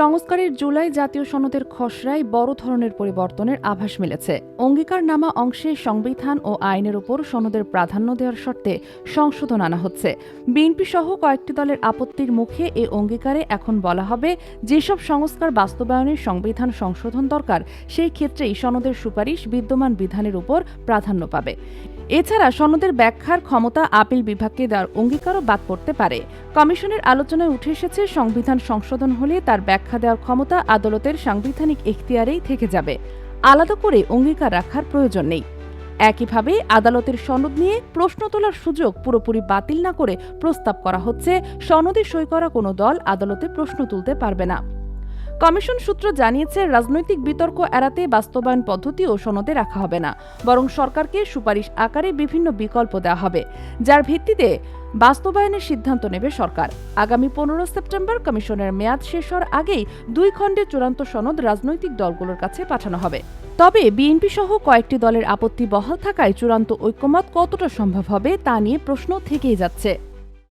সংস্কারের জুলাই জাতীয় সনদের খসড়ায় বড় ধরনের পরিবর্তনের আভাস মিলেছে। অঙ্গীকার নামা অংশে সংবিধান ও আইনের উপর সনদের প্রাধান্য দেওয়ার শর্তে সংশোধন আনা হচ্ছে। বিএনপি সহ কয়েকটি দলের আপত্তির মুখে এ অঙ্গীকারে এখন বলা হবে, যেসব সংস্কার বাস্তবায়নে সংবিধান সংশোধন দরকার, সেই ক্ষেত্রেই সনদের সুপারিশ বিদ্যমান বিধানের উপর প্রাধান্য পাবে। এছাড়া সনদের ব্যাখ্যার ক্ষমতা আপিল বিভাগকে দেওয়ার অঙ্গীকারও বাদ পড়তে পারে। কমিশনের আলোচনায় উঠে এসেছে, সংবিধান সংশোধন হলে তার ব্যাখ্যা দেওয়ার ক্ষমতা আদালতের সাংবিধানিক এখতিয়ারেই থেকে যাবে। আলাদা করে অঙ্গীকার রাখার প্রয়োজন নেই। একইভাবে আদালতের সনদ নিয়ে প্রশ্ন তোলার সুযোগ পুরোপুরি বাতিল না করে প্রস্তাব করা হচ্ছে। সনদে সই করা কোনো দল আদালতে প্রশ্ন তুলতে পারবে না। কমিশন সূত্র জানিয়েছে, রাজনৈতিক বিতর্ক এড়াতে বাস্তবায়ন পদ্ধতিও সনদে রাখা হবে না। বরং সরকারকে সুপারিশ আকারে বিভিন্ন বিকল্প দেওয়া হবে, যার ভিত্তিতে বাস্তবায়নের সিদ্ধান্ত নেবে সরকার। আগামী পনেরো সেপ্টেম্বর কমিশনের মেয়াদ শেষ হওয়ার আগেই দুই খণ্ডে চূড়ান্ত সনদ রাজনৈতিক দলগুলোর কাছে পাঠানো হবে। তবে বিএনপি সহ কয়েকটি দলের আপত্তি বহাল থাকায় চূড়ান্ত ঐক্যমত কতটা সম্ভব হবে তা নিয়ে প্রশ্ন থেকেই যাচ্ছে।